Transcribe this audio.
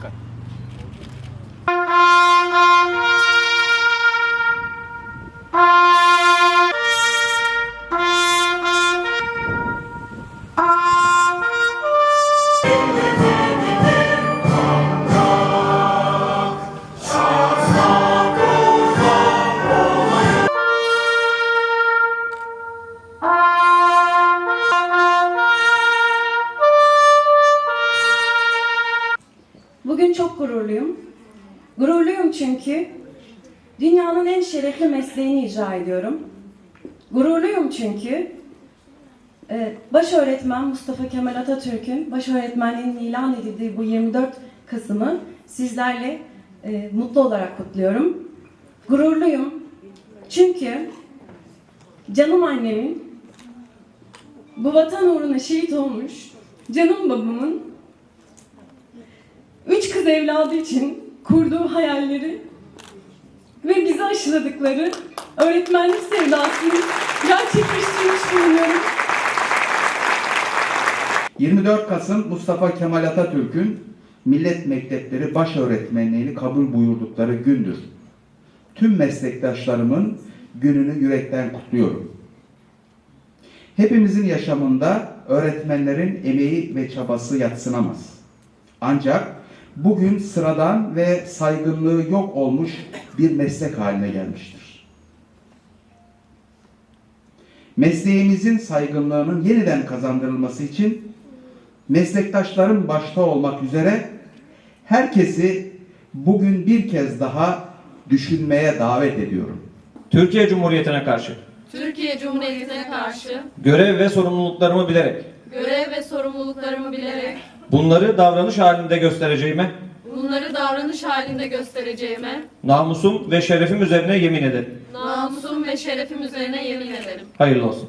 干. Bugün çok gururluyum. Gururluyum çünkü dünyanın en şerefli mesleğini icra ediyorum. Gururluyum çünkü e, baş öğretmen Mustafa Kemal Atatürk'ün baş öğretmenliğinin ilan edildiği bu 24 Kasım'ı sizlerle e, mutlu olarak kutluyorum. Gururluyum çünkü canım annemin bu vatan uğruna şehit olmuş canım babamın kız evladı için kurduğu hayalleri ve bizi aşıladıkları öğretmenlik sevdasını gerçekleştirmiş bulunuyorum. 24 Kasım Mustafa Kemal Atatürk'ün millet mektepleri baş öğretmenliğini kabul buyurdukları gündür. Tüm meslektaşlarımın gününü yürekten kutluyorum. Hepimizin yaşamında öğretmenlerin emeği ve çabası yatsınamaz. Ancak bugün sıradan ve saygınlığı yok olmuş bir meslek haline gelmiştir. Mesleğimizin saygınlığının yeniden kazandırılması için meslektaşlarım başta olmak üzere herkesi bugün bir kez daha düşünmeye davet ediyorum. Türkiye Cumhuriyeti'ne karşı Türkiye Cumhuriyeti'ne karşı görev ve sorumluluklarımı bilerek görev ve sorumluluklarımı bilerek bunları davranış halinde göstereceğime, bunları davranış halinde göstereceğime namusum ve şerefim üzerine yemin ederim. namusum ve şerefim üzerine yemin ederim. Hayırlı olsun.